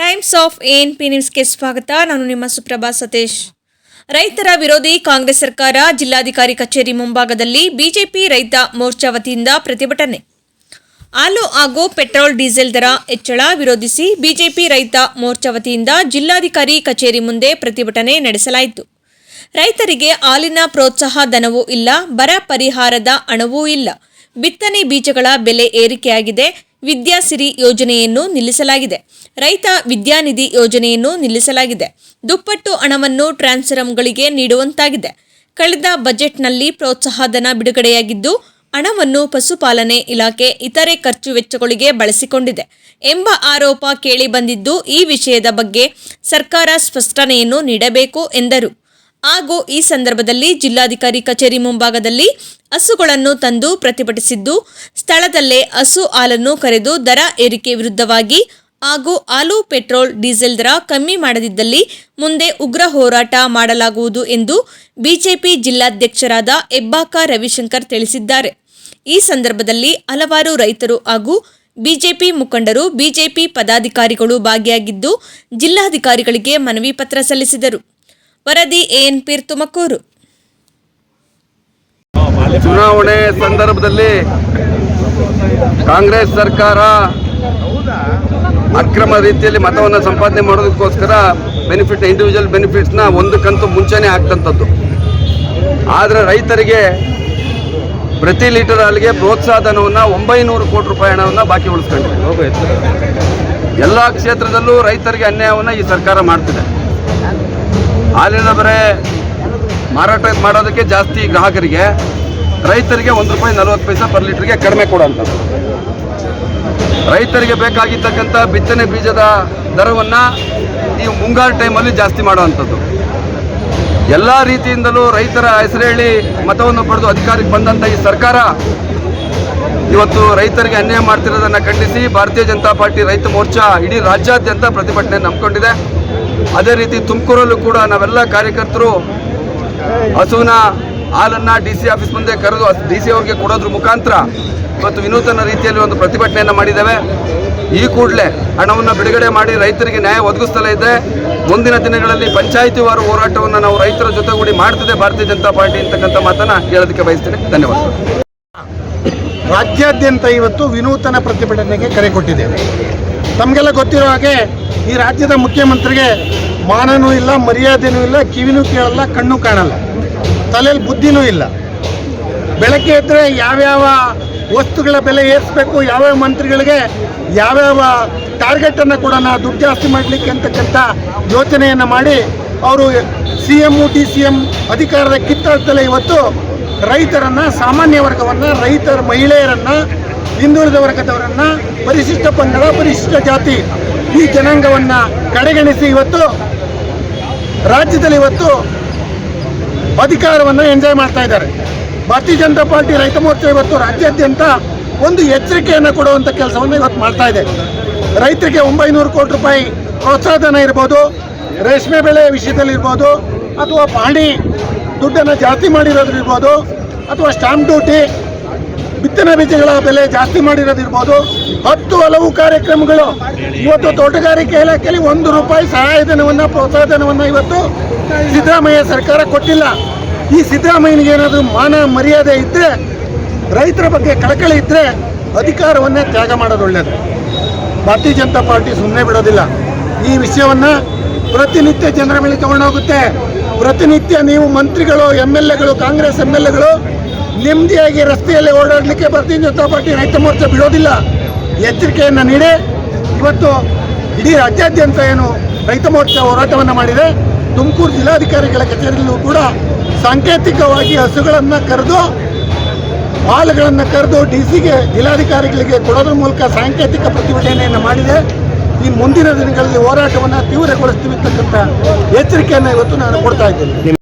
Times of N P ನ್ಯೂಸ್ಗೆ ಸ್ವಾಗತ. ನಾನು ನಿಮ್ಮ ಸುಪ್ರಭಾ ಸತೀಶ್. ರೈತರ ವಿರೋಧಿ ಕಾಂಗ್ರೆಸ್ ಸರ್ಕಾರ ಜಿಲ್ಲಾಧಿಕಾರಿ ಕಚೇರಿ ಮುಂಭಾಗದಲ್ಲಿ ಬಿಜೆಪಿ ರೈತ ಮೋರ್ಚಾ ವತಿಯಿಂದ ಪ್ರತಿಭಟನೆ. ಹಾಲು ಹಾಗೂ ಪೆಟ್ರೋಲ್, ಡೀಸೆಲ್ ದರ ಹೆಚ್ಚಳ ವಿರೋಧಿಸಿ ಬಿಜೆಪಿ ರೈತ ಮೋರ್ಚಾ ವತಿಯಿಂದ ಜಿಲ್ಲಾಧಿಕಾರಿ ಕಚೇರಿ ಮುಂದೆ ಪ್ರತಿಭಟನೆ ನಡೆಸಲಾಯಿತು. ರೈತರಿಗೆ ಹಾಲಿನ ಪ್ರೋತ್ಸಾಹ ಧನವೂ ಇಲ್ಲ, ಬರ ಪರಿಹಾರದ ಹಣವೂ ಇಲ್ಲ. ಬಿತ್ತನೆ ಬೀಜಗಳ ಬೆಲೆ ಏರಿಕೆಯಾಗಿದೆ. ವಿದ್ಯಾಸಿರಿ ಯೋಜನೆಯನ್ನು ನಿಲ್ಲಿಸಲಾಗಿದೆ. ರೈತ ವಿದ್ಯಾನಿಧಿ ಯೋಜನೆಯನ್ನು ನಿಲ್ಲಿಸಲಾಗಿದೆ. ದುಪ್ಪಟ್ಟು ಹಣವನ್ನು ಟ್ರಾನ್ಸ್ಫರಂಗಳಿಗೆ ನೀಡುವಂತಾಗಿದೆ. ಕಳೆದ ಬಜೆಟ್ನಲ್ಲಿ ಪ್ರೋತ್ಸಾಹಧನ ಬಿಡುಗಡೆಯಾಗಿದ್ದು, ಹಣವನ್ನು ಪಶುಪಾಲನೆ ಇಲಾಖೆ ಇತರೆ ಖರ್ಚು ವೆಚ್ಚಗಳಿಗೆ ಬಳಸಿಕೊಂಡಿದೆ ಎಂಬ ಆರೋಪ ಕೇಳಿಬಂದಿದ್ದು, ಈ ವಿಷಯದ ಬಗ್ಗೆ ಸರ್ಕಾರ ಸ್ಪಷ್ಟನೆಯನ್ನು ನೀಡಬೇಕು ಎಂದರು. ಹಾಗೂ ಈ ಸಂದರ್ಭದಲ್ಲಿ ಜಿಲ್ಲಾಧಿಕಾರಿ ಕಚೇರಿ ಮುಂಭಾಗದಲ್ಲಿ ಹಸುಗಳನ್ನು ತಂದು ಪ್ರತಿಭಟಿಸಿದ್ದು, ಸ್ಥಳದಲ್ಲೇ ಹಸು ಹಾಲನ್ನು ಕರೆದು ದರ ಏರಿಕೆ ವಿರುದ್ಧವಾಗಿ ಹಾಗೂ ಹಾಲು, ಪೆಟ್ರೋಲ್, ಡೀಸೆಲ್ ದರ ಕಮ್ಮಿ ಮಾಡದಿದ್ದಲ್ಲಿ ಮುಂದೆ ಉಗ್ರ ಹೋರಾಟ ಮಾಡಲಾಗುವುದು ಎಂದು ಬಿಜೆಪಿ ಜಿಲ್ಲಾಧ್ಯಕ್ಷರಾದ ಹೆಬ್ಬಾಕ ರವಿಶಂಕರ್ ತಿಳಿಸಿದ್ದಾರೆ. ಈ ಸಂದರ್ಭದಲ್ಲಿ ಹಲವಾರು ರೈತರು ಹಾಗೂ ಬಿಜೆಪಿ ಮುಖಂಡರು ಬಿಜೆಪಿ ಪದಾಧಿಕಾರಿಗಳು ಭಾಗಿಯಾಗಿದ್ದು, ಜಿಲ್ಲಾಧಿಕಾರಿಗಳಿಗೆ ಮನವಿ ಪತ್ರ ಸಲ್ಲಿಸಿದರು. ವರದಿ ಪೀರ್ ತುಮಕೂರು. ಚುನಾವಣೆ ಸಂದರ್ಭದಲ್ಲಿ ಕಾಂಗ್ರೆಸ್ ಸರ್ಕಾರ ಅಕ್ರಮ ರೀತಿಯಲ್ಲಿ ಮತವನ್ನು ಸಂಪಾದನೆ ಮಾಡೋದಕ್ಕೋಸ್ಕರ ಬೆನಿಫಿಟ್ ಇಂಡಿವಿಜುವಲ್ ಬೆನಿಫಿಟ್ಸ್ನ ಒಂದು ಕಂತು ಮುಂಚೆನೇ ಆಗ್ತಂಥದ್ದು ಆದರೆ ರೈತರಿಗೆ ಪ್ರತಿ ಲೀಟರ್ ಹಾಲಿಗೆ ಪ್ರೋತ್ಸಾಹಧನವನ್ನು ಒಂಬೈನೂರು ಕೋಟಿ ರೂಪಾಯಿ ಹಣವನ್ನು ಬಾಕಿ ಉಳಿಸ್ಕೊಂಡಿದೆ. ಎಲ್ಲ ಕ್ಷೇತ್ರದಲ್ಲೂ ರೈತರಿಗೆ ಅನ್ಯಾಯವನ್ನು ಈ ಸರ್ಕಾರ ಮಾಡ್ತಿದೆ. ಹಾಲಿನ ಬರೇ ಮಾರಾಟ ಮಾಡೋದಕ್ಕೆ ಜಾಸ್ತಿ ಗ್ರಾಹಕರಿಗೆ ರೈತರಿಗೆ ಒಂದು ರೂಪಾಯಿ, ನಲವತ್ತು ಪೈಸೆ ಪರ್ ಲೀಟ್ರಿಗೆ ಕಡಿಮೆ ಕೊಡುವಂಥದ್ದು ರೈತರಿಗೆ ಬೇಕಾಗಿರ್ತಕ್ಕಂಥ ಬಿತ್ತನೆ ಬೀಜದ ದರವನ್ನು ಈ ಮುಂಗಾರು ಟೈಮಲ್ಲಿ ಜಾಸ್ತಿ ಮಾಡುವಂಥದ್ದು ಎಲ್ಲ ರೀತಿಯಿಂದಲೂ ರೈತರ ಹೆಸರು ಹೇಳಿ ಮತವನ್ನು ಪಡೆದು ಅಧಿಕಾರಕ್ಕೆ ಬಂದಂಥ ಈ ಸರ್ಕಾರ ಇವತ್ತು ರೈತರಿಗೆ ಅನ್ಯಾಯ ಮಾಡ್ತಿರೋದನ್ನು ಖಂಡಿಸಿ ಭಾರತೀಯ ಜನತಾ ಪಾರ್ಟಿ ರೈತ ಮೋರ್ಚಾ ಇಡೀ ರಾಜ್ಯಾದ್ಯಂತ ಪ್ರತಿಭಟನೆ ನಂಬಿಕೊಂಡಿದೆ ಅದೇ ರೀತಿ ತುಮಕೂರಲ್ಲೂ ಕೂಡ ನಾವೆಲ್ಲ ಕಾರ್ಯಕರ್ತರು ಹಸುವಿನ ಹಾಲನ್ನು ಡಿ ಸಿ ಆಫೀಸ್ ಮುಂದೆ ಕರೆದು ಡಿ ಸಿ ಅವ್ರಿಗೆ ಕೊಡೋದ್ರ ಮುಖಾಂತರ ಇವತ್ತು ವಿನೂತನ ರೀತಿಯಲ್ಲಿ ಒಂದು ಪ್ರತಿಭಟನೆಯನ್ನು ಮಾಡಿದ್ದೇವೆ. ಈ ಕೂಡಲೇ ಹಣವನ್ನು ಬಿಡುಗಡೆ ಮಾಡಿ ರೈತರಿಗೆ ನ್ಯಾಯ ಒದಗಿಸ್ತಲೇ ಇದೆ. ಮುಂದಿನ ದಿನಗಳಲ್ಲಿ ಪಂಚಾಯಿತಿವಾರು ಹೋರಾಟವನ್ನು ನಾವು ರೈತರ ಜೊತೆಗೂಡಿ ಮಾಡ್ತಿದೆ ಭಾರತೀಯ ಜನತಾ ಪಾರ್ಟಿ ಅಂತಕ್ಕಂಥ ಮಾತನ್ನು ಹೇಳೋದಕ್ಕೆ ಬಯಸ್ತೇನೆ. ಧನ್ಯವಾದ ರಾಜ್ಯಾದ್ಯಂತ ಇವತ್ತು ವಿನೂತನ ಪ್ರತಿಭಟನೆಗೆ ಕರೆ ಕೊಟ್ಟಿದ್ದೇವೆ. ತಮಗೆಲ್ಲ ಗೊತ್ತಿರೋ ಹಾಗೆ ಈ ರಾಜ್ಯದ ಮುಖ್ಯಮಂತ್ರಿಗೆ ಮಾನನೂ ಇಲ್ಲ, ಮರ್ಯಾದೆನೂ ಇಲ್ಲ, ಕಿವಿನೂ ಕೇಳಲ್ಲ, ಕಣ್ಣು ಕಾಣಲ್ಲ. ತಲೆಯಲ್ಲಿ ಬುದ್ಧಿನೂ ಇಲ್ಲ. ಬೆಳಗ್ಗೆ ಎದ್ದರೆ ಯಾವ್ಯಾವ ವಸ್ತುಗಳ ಬೆಲೆ ಏರಿಸಬೇಕು, ಯಾವ್ಯಾವ ಮಂತ್ರಿಗಳಿಗೆ ಯಾವ್ಯಾವ ಟಾರ್ಗೆಟನ್ನು ಕೊಡೋಣ, ದುಡ್ಡು ಜಾಸ್ತಿ ಮಾಡಲಿಕ್ಕೆ ಅಂತಕ್ಕಂಥ ಯೋಚನೆಯನ್ನು ಮಾಡಿ ಅವರು C M D C M ಅಧಿಕಾರದ ಕಿತ್ತಾಡ್ತಲೇ ಇವತ್ತು ರೈತರನ್ನು, ಸಾಮಾನ್ಯ ವರ್ಗವನ್ನು, ರೈತರ ಮಹಿಳೆಯರನ್ನು, ಹಿಂದುಳಿದ ವರ್ಗದವರನ್ನು, ಪರಿಶಿಷ್ಟ ಪಂಗಡ, ಪರಿಶಿಷ್ಟ ಜಾತಿ ಈ ಜನಾಂಗವನ್ನು ಕಡೆಗಣಿಸಿ ಇವತ್ತು ರಾಜ್ಯದಲ್ಲಿ ಇವತ್ತು ಅಧಿಕಾರವನ್ನು ಎಂಜಾಯ್ ಮಾಡ್ತಾ ಇದ್ದಾರೆ. ಭಾರತೀಯ ಜನತಾ ಪಾರ್ಟಿ ರೈತ ಮೋರ್ಚಾ ಇವತ್ತು ರಾಜ್ಯಾದ್ಯಂತ ಒಂದು ಎಚ್ಚರಿಕೆಯನ್ನು ಕೊಡುವಂಥ ಕೆಲಸವನ್ನು ಇವತ್ತು ಮಾಡ್ತಾ ಇದೆ. ರೈತರಿಗೆ ಒಂಬೈನೂರು ಕೋಟಿ ರೂಪಾಯಿ ಪ್ರೋತ್ಸಾಹಧನ ಇರ್ಬೋದು, ರೇಷ್ಮೆ ಬೆಳೆ ವಿಷಯದಲ್ಲಿ ಇರ್ಬೋದು, ಅಥವಾ ಪಾಣಿ ದುಡ್ಡನ್ನು ಜಾಸ್ತಿ ಮಾಡಿರೋದ್ರಿರ್ಬೋದು ಅಥವಾ ಸ್ಟಾಂಪ್ ಡ್ಯೂಟಿ ಬಿತ್ತನೆ ಬೀಜಗಳ ಬೆಲೆ ಜಾಸ್ತಿ ಮಾಡಿರೋದಿರ್ಬೋದು. ಹತ್ತು ಹಲವು ಕಾರ್ಯಕ್ರಮಗಳು. ಇವತ್ತು ತೋಟಗಾರಿಕೆ ಇಲಾಖೆಯಲ್ಲಿ ಒಂದು ರೂಪಾಯಿ ಸಹಾಯಧನವನ್ನು ಪ್ರೋತ್ಸಾಹಧನವನ್ನು ಇವತ್ತು ಸಿದ್ದರಾಮಯ್ಯ ಸರ್ಕಾರ ಕೊಟ್ಟಿಲ್ಲ. ಈ ಸಿದ್ದರಾಮಯ್ಯನಿಗೆ ಏನಾದರೂ ಮಾನ ಮರ್ಯಾದೆ ಇದ್ದರೆ ರೈತರ ಬಗ್ಗೆ ಕಳಕಳಿ ಇದ್ದರೆ ಅಧಿಕಾರವನ್ನೇ ತ್ಯಾಗ ಮಾಡೋದು ಒಳ್ಳೆಯದು ಭಾರತೀಯ ಜನತಾ ಪಾರ್ಟಿ ಸುಮ್ಮನೆ ಬಿಡೋದಿಲ್ಲ. ಈ ವಿಷಯವನ್ನು ಪ್ರತಿನಿತ್ಯ ಜನರ ಮೇಲೆ ತಗೊಂಡೋಗುತ್ತೆ. ಪ್ರತಿನಿತ್ಯ ನೀವು ಮಂತ್ರಿಗಳು ಎಂ ಎಲ್ ಎಗಳು, ಕಾಂಗ್ರೆಸ್ ಎಂ ಎಲ್ ಎಗಳು ನೆಮ್ಮದಿಯಾಗಿ ರಸ್ತೆಯಲ್ಲಿ ಓಡಾಡಲಿಕ್ಕೆ ಭಾರತೀಯ ಜನತಾ ಪಾರ್ಟಿ ರೈತ ಮೋರ್ಚಾ ಬಿಡೋದಿಲ್ಲ. ಎಚ್ಚರಿಕೆಯನ್ನು ನೀಡಿ. ಇವತ್ತು ಇಡೀ ರಾಜ್ಯಾದ್ಯಂತ ಏನು ರೈತ ಮೋರ್ಚಾ ಹೋರಾಟವನ್ನು ಮಾಡಿದೆ. ತುಮಕೂರು ಜಿಲ್ಲಾಧಿಕಾರಿಗಳ ಕಚೇರಿಯಲ್ಲೂ ಕೂಡ ಸಾಂಕೇತಿಕವಾಗಿ ಹಸುಗಳನ್ನು ಕರೆದು, ಹಾಲುಗಳನ್ನು ಕರೆದು ಡಿ ಸಿಗೆ ಜಿಲ್ಲಾಧಿಕಾರಿಗಳಿಗೆ ಕೊಡೋದ್ರ ಮೂಲಕ ಸಾಂಕೇತಿಕ ಪ್ರತಿಭಟನೆಯನ್ನು ಮಾಡಿದೆ. ಈ ಮುಂದಿನ ದಿನಗಳಲ್ಲಿ ಹೋರಾಟವನ್ನು ತೀವ್ರಗೊಳಿಸ್ತೀವಿ ಅಂತಕ್ಕಂಥ ಎಚ್ಚರಿಕೆಯನ್ನು ಇವತ್ತು ನಾನು ಕೊಡ್ತಾ ಇದ್ದೇನೆ.